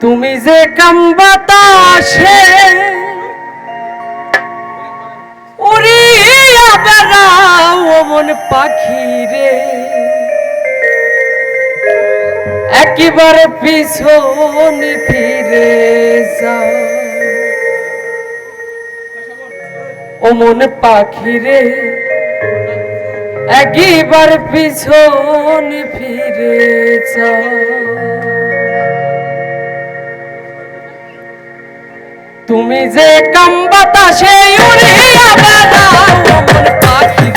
তুমি যে কাম বাতাসে উড়িয়া বেড়াও পাখি রে একেবারে পিছন ফিরে যাও। ও মন পাখি রে একবার পিছন ফিরে যাও। তুমি যে কাম বাতাসে উড়িয়া বেড়াও পাখি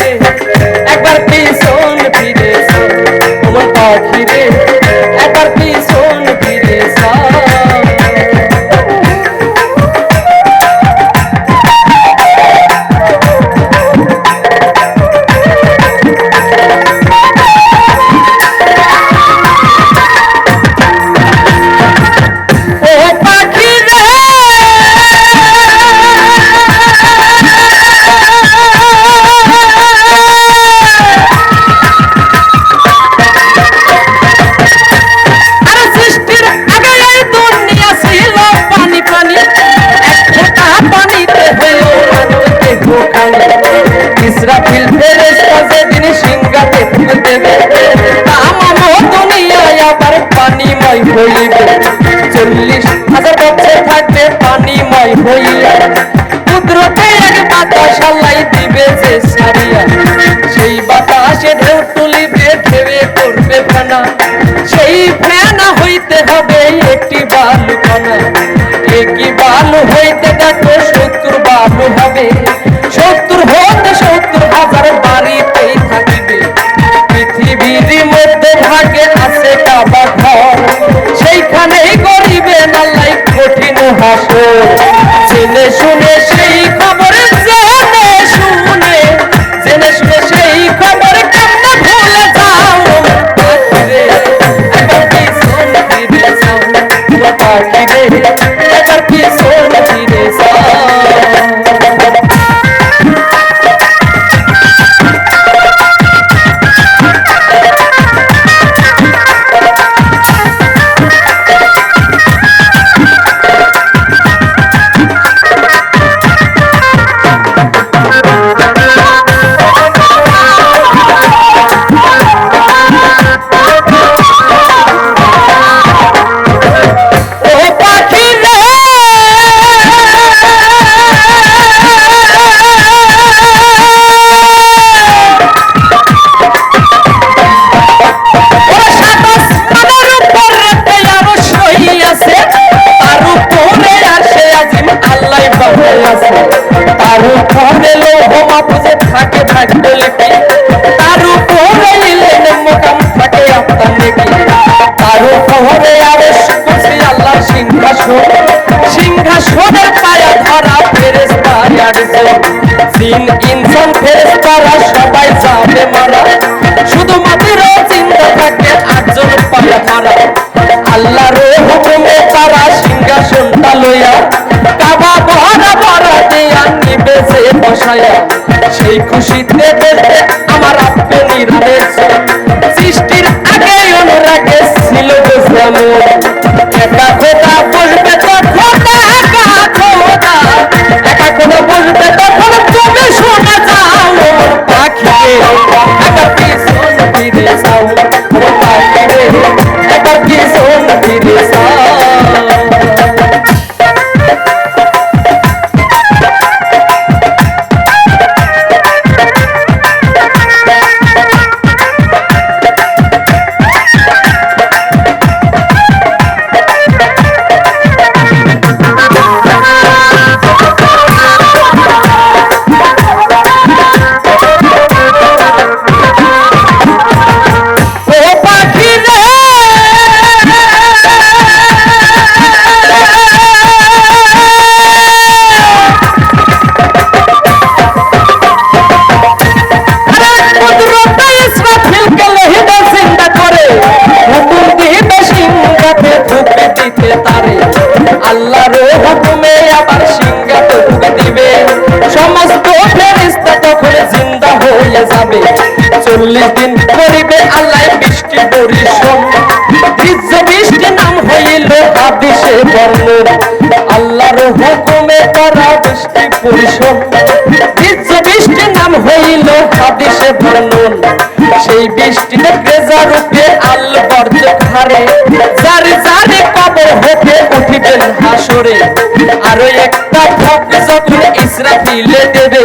ইসরাফিল ফেরেশতা যেদিন সিংহাতে ফুল দেবে। তামাম দুনিয়ায় আবার পানিময় হইবে। চল্লিশ হাজার বছর থাকবে পানিময় হইয়া কুদরতে এক বাতাস আল্লাহ দিবে যে সারিয়া। সেই বাতাসে ঢেউ তুলিবে, ঢেউয়ে করবে ফেনা। সেই ফেনা হইতে হবে একটি বালু কণা একই বালু হইতে দেখো সত্তর বালু হবে। মাহফুজে থাকে ভাগ্যলিপি, তার উপরে ইলেন মোকাম থাকে আপনার নেকি। তার উপরে আরশ কুরসি আল্লাহর সিংহাসন, সিংহাসনের পায়া ধরা ফেরেশতা আরশে। জিন ইনসান ফেরেশতারা সবাই যাবে মারা। শুধুমাত্র চিন্তা থাকে আটজন পায়া মারা। আল্লাহর হুকুমে তারা সিংহাসনটা লইয়া কাবা ভরা ভরা দিয়া নিবে সে বসায়া সেই খুশিতে বলতে আমার আপনি নিরামেশ সৃষ্টির আগে অনুরাগে ছিল বুঝলাম সেই বৃষ্টিতে গ্রেজা রূপে আল বর্জ খারে যারে যারে কবর হতে উঠিবেন হাসরে। আরও একটা ভোগ যখন ইসরাফিলে দেবে,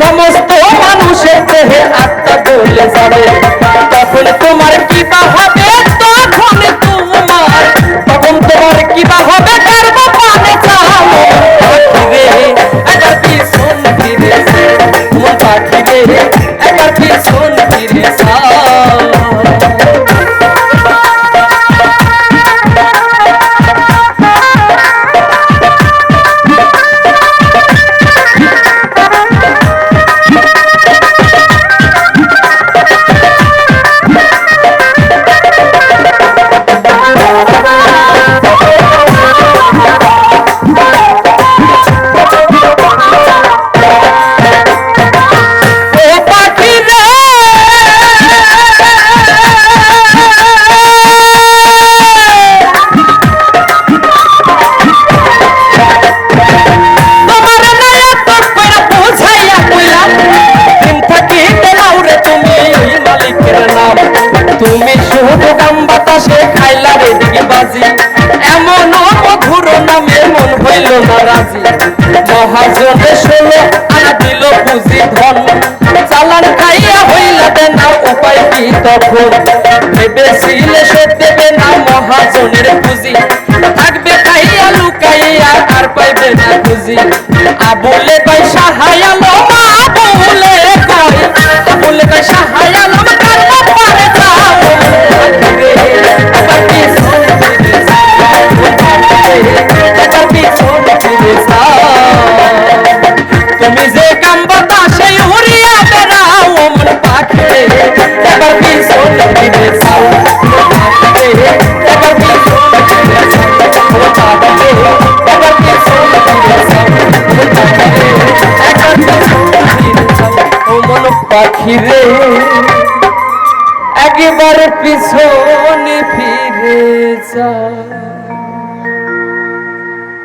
সমস্ত মানুষের দেহে আত্মা বলে যাবে। ধন চালান খাইয়া হইলা না উপায় কি তখন? ভেবেছিলে সে দেবে না মহাজনের পুঁজি। থাকবে খাইয়া লুকাইয়া, আর পাইবে না পুঁজি আবুলে কই সাহায়ালো আবুলে কই আবুলে কই সাহায়ালো পাখি রে। একবার পিছনে ফিরে যা।